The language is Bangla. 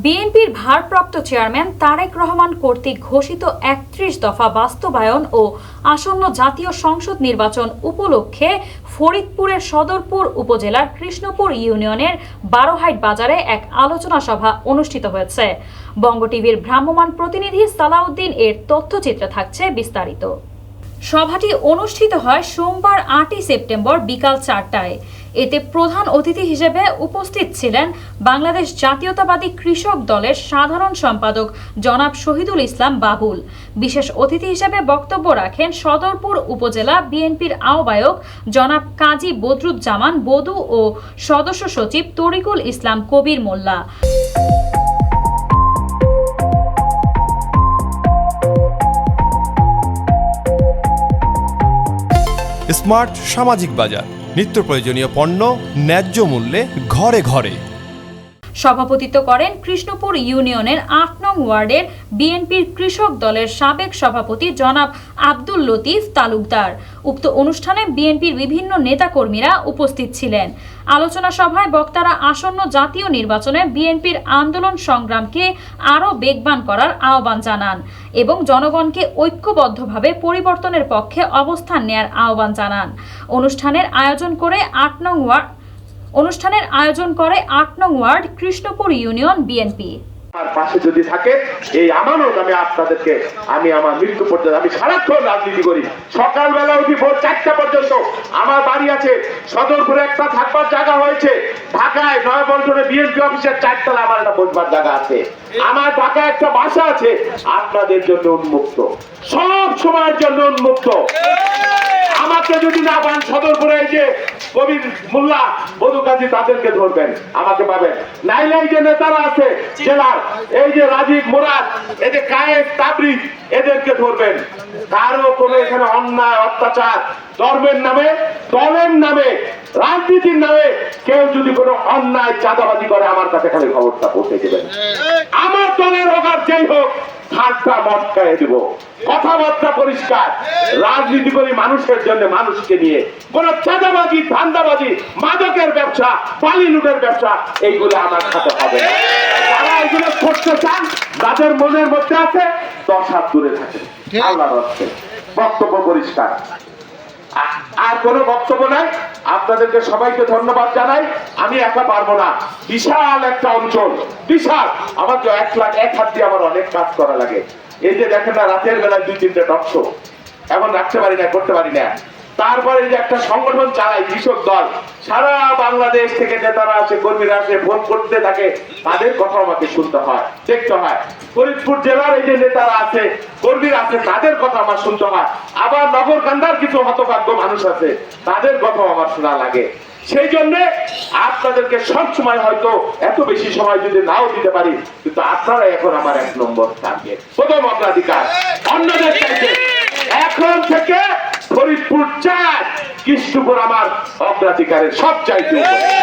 বিএনপির ভারপ্রাপ্ত চেয়ারম্যান তারেক রহমান কর্তৃক ঘোষিত একত্রিশ দফা বাস্তবায়ন ও আসন্ন জাতীয় সংসদ নির্বাচন উপলক্ষে ফরিদপুরের সদরপুর উপজেলার কৃষ্ণপুর ইউনিয়নের বারোহাইট বাজারে এক আলোচনা সভা অনুষ্ঠিত হয়েছে। বঙ্গ টিভির ভ্রাম্যমাণ প্রতিনিধি সালাউদ্দিন এর তথ্যচিত্রে থাকছে বিস্তারিত। সভাটি অনুষ্ঠিত হয় সোমবার আটই সেপ্টেম্বর বিকাল চারটায়। এতে প্রধান অতিথি হিসেবে উপস্থিত ছিলেন বাংলাদেশ জাতীয়তাবাদী কৃষক দলের সাধারণ সম্পাদক জনাব শহীদুল ইসলাম বাবুল। বিশেষ অতিথি হিসেবে বক্তব্য রাখেন সদরপুর উপজেলা বিএনপির আহ্বায়ক জনাব কাজী বদরুজ্জামান বদু ও সদস্য সচিব তরিকুল ইসলাম কবির মোল্লা। স্মার্ট সামাজিক বাজার। নিত্য প্রয়োজনীয় পণ্য ন্যায্য মূল্যে ঘরে ঘরে। সভাপতিত্ব করেন কৃষ্ণপুর ইউনিয়নের আট নং ওয়ার্ডের বিএনপির কৃষক দলের সাবেক সভাপতি জনাব আব্দুল লতিফ তালুকদার। উক্ত অনুষ্ঠানে বিএনপির বিভিন্ন নেতাকর্মীরা উপস্থিত ছিলেন। আলোচনা সভায় বক্তারা আসন্ন জাতীয় নির্বাচনে বিএনপির আন্দোলন সংগ্রামকে আরও বেগবান করার আহ্বান জানান এবং জনগণকে ঐক্যবদ্ধভাবে পরিবর্তনের পক্ষে অবস্থান নেয়ার আহ্বান জানান। অনুষ্ঠানের আয়োজন করে আট নং ওয়ার্ড অনুষ্ঠানের আয়োজন করে আট নং ওয়ার্ড, কৃষ্ণপুর ইউনিয়ন বিএনপি। পাশে যদি থাকে, এই আমানত আমি আপনাদেরকে, আমি আমার মৃত্যু পর্যন্ত, আমি সারাক্ষণ রাজনীতি করি। সকালবেলা উঠি ভোর চারটা পর্যন্ত। আমার বাড়ি আছে, সদরপুরে একটা থাকবার জায়গা হয়েছে। ঢাকায় নয় বল্টনে বিএনপি অফিসের চারতলা আমার একটা বসবার জায়গা আছে। আমার ঢাকায় একটা বাসা আছে, আপনাদের জন্য উন্মুক্ত। সব সময়ের জন্য উন্মুক্ত। আমাকে যদি না পান সদরপুরে এই যে কবির মোল্লা বধু কাজী তাদেরকে ধরবেন আমাকে পাবেন। নাইলে এই যে নেতারা আছে জেলার এই যে রাজীব মুরাদ এই যে কায়েদ তাবরিজ এদেরকে ধরবেন। কারও কোনো এখানে অন্যায় অত্যাচার ধর্মের নামে দলের নামে রাজনীতির নামে কেউ যদি কোনো অন্যায় চাঁদাবাজি করে আমার কাছে খালি খবরটা পৌঁছে দেবেন। আমার দলের আর যেই হোক ঠাট্টা মটকায় দিব। কথাবার্তা পরিষ্কার। রাজনীতি করি মানুষের জন্য মানুষকে নিয়ে। কোন চাঁদাবাজি ধান্দাবাজি মাদকের ব্যবসা বালি লুটের ব্যবসা এইগুলো আমার সাথে হবে যারা এগুলো করতে চান তাদের মনের মধ্যে আছে দশ হাত দূরে থাকে আল্লাহ বক্তব্য পরিষ্কার। আর কোনো বক্তব্য নাই। আপনাদেরকে সবাইকে ধন্যবাদ জানাই। আমি একা পারব না। বিশাল একটা অঞ্চল। বিশাল। আমার তো এক লাখ, এক হাত দিয়ে আমার অনেক কাজ করা লাগে। এই যে দেখেন না, রাতের বেলায় দুই তিনটে টকশো এমন রাখতে পারি না, করতে পারি না। তারপরে যে একটা সংগঠন চালাই কৃষক দল, সারা বাংলাদেশ থেকে নেতারা আসে, কর্মীরা আসে, ভোট করতে থাকে, তাদের কথা আমাকে শুনতে হয়, দেখতে হয়। ফরিদপুর জেলার এই যে নেতারা আছে, কর্মীরা আছে, তাদের কথা আমার শুনতে হয়। আবার নগরকান্দার কিছু হতভাগ্য মানুষ আছে, তাদের কথা আমার শোনা লাগে। সেই জন্য আপনাদেরকে সব সময় হয়তো এত বেশি সময় যদি নাও দিতে পারি, কিন্তু আপনারা এখন আমার এক নম্বর টার্গেট প্রথম অগ্রাধিকার, অন্যদের চাইতে কৃষ্ণপুর আমার অগ্রাধিকারের সব চাইতে।